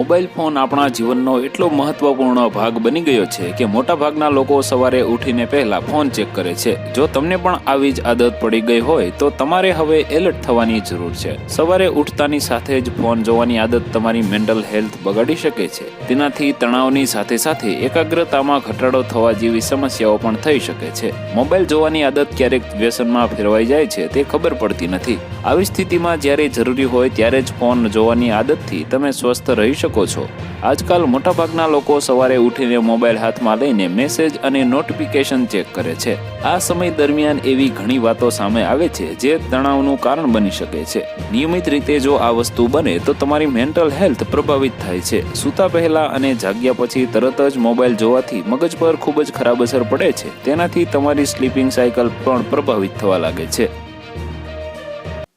Mobile phone આપણા જીવનનો એટલો મહત્વપૂર્ણ ભાગ બની ગયો છે કે મોટાભાગના લોકો સવારે ઉઠીને પહેલા ફોન ચેક કરે છે. જો તમને પણ આવી જ આદત પડી ગઈ હોય, તો તમારે હવે એલર્ટ થવાની જરૂર છે. સવારે ઉઠતાની સાથે જ ફોન જોવાની આદત તમારી મેન્ટલ હેલ્થ બગાડી શકે છે. તેનાથી તણાવની સાથે સાથે એકાગ્રતામાં ઘટાડો થવા જેવી સમસ્યાઓ પણ થઈ શકે છે. મોબાઈલ જોવાની આદત ક્યારેક વ્યસનમાં ફેરવાઈ જાય છે, તે ખબર પડતી નથી. આવી સ્થિતિમાં જ્યારે જરૂરી હોય ત્યારે જ ફોન જોવાની આદતથી તમે સ્વસ્થ રહી શકો છો. આજકાલ મોટાભાગના લોકો સવારે ઉઠીને મોબાઈલ હાથમાં લઈને મેસેજ અને નોટિફિકેશન ચેક કરે છે. આ સમય દરમિયાન એવી ઘણી વાતો સામે આવે છે જે તણાવનું કારણ બની શકે છે. નિયમિત રીતે જો આ વસ્તુ બને તો તમારી મેન્ટલ હેલ્થ પ્રભાવિત થાય છે. સૂતા પહેલા અને જાગ્યા પછી તરત જ મોબાઈલ જોવાથી મગજ પર ખૂબ જ ખરાબ અસર પડે છે. તેનાથી તમારી સ્લીપિંગ સાયકલ પણ પ્રભાવિત થવા લાગે છે.